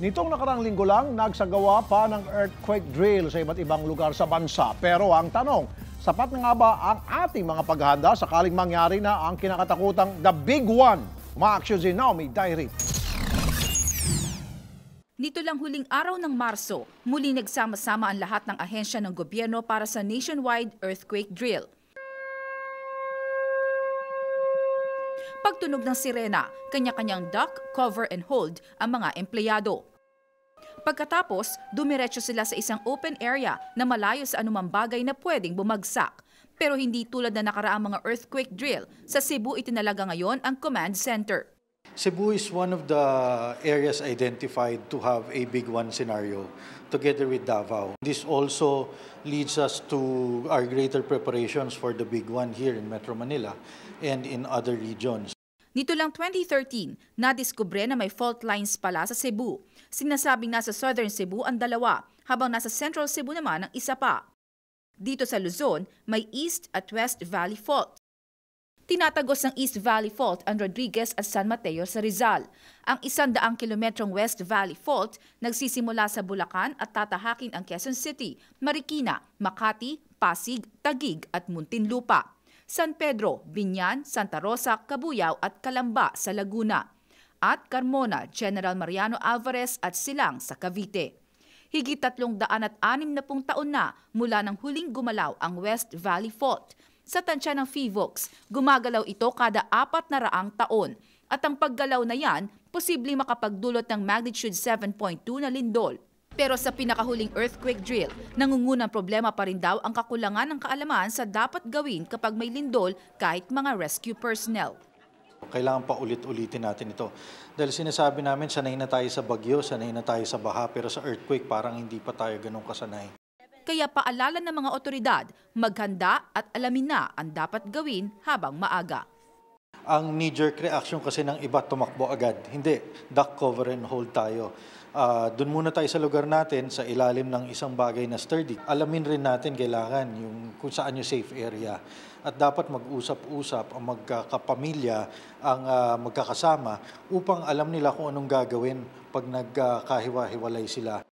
Nitong nakarang linggo lang, nagsagawa pa ng earthquake drill sa iba't ibang lugar sa bansa. Pero ang tanong, sapat na nga ba ang ating mga paghahanda sakaling mangyari na ang kinakatakutang The Big One? Umaaksyon si Naomi Diary. Nito lang huling araw ng Marso, muli nagsama-sama ang lahat ng ahensya ng gobyerno para sa nationwide earthquake drill. Pagtunog ng sirena, kanya-kanyang duck, cover and hold ang mga empleyado. Pagkatapos, dumiretso sila sa isang open area na malayo sa anumang bagay na pwedeng bumagsak. Pero hindi tulad na nakaraang mga earthquake drill, sa Cebu itinalaga ngayon ang command center. Cebu is one of the areas identified to have a big one scenario together with Davao. This also leads us to our greater preparations for the big one here in Metro Manila and in other regions. Nito lang 2013, nadiskubre na may fault lines pala sa Cebu. Sinasabing nasa Southern Cebu ang dalawa, habang nasa Central Cebu naman ang isa pa. Dito sa Luzon, may East at West Valley Fault. Tinatagos ng East Valley Fault ang Rodriguez at San Mateo sa Rizal. Ang isandaang kilometrong West Valley Fault nagsisimula sa Bulacan at tatahakin ang Quezon City, Marikina, Makati, Pasig, Tagig at Muntinlupa. San Pedro, Binyan, Santa Rosa, Cabuyao at Calamba sa Laguna. At Carmona, General Mariano Alvarez at Silang sa Cavite. Higit tatlong daan at anim na pung taon na mula ng huling gumalaw ang West Valley Fault. Sa tansya ng FIVOX, gumagalaw ito kada apat na raang taon. At ang paggalaw na yan, posibleng makapagdulot ng magnitude 7.2 na lindol. Pero sa pinakahuling earthquake drill, nangungunang problema pa rin daw ang kakulangan ng kaalaman sa dapat gawin kapag may lindol kahit mga rescue personnel. Kailangan pa ulit-ulitin natin ito. Dahil sinasabi namin, sanay na tayo sa bagyo, sanay na tayo sa baha, pero sa earthquake parang hindi pa tayo ganun kasanay. Kaya paalala ng mga otoridad, maghanda at alamin na ang dapat gawin habang maaga. Ang knee-jerk reaction kasi ng iba tumakbo agad. Hindi, duck cover and hold tayo. Uh, Doon muna tayo sa lugar natin, sa ilalim ng isang bagay na sturdy. Alamin rin natin kailangan yung kung saan yung safe area. At dapat mag-usap-usap ang magkakapamilya, ang uh, magkakasama upang alam nila kung anong gagawin pag nagkahiwa-hiwalay sila.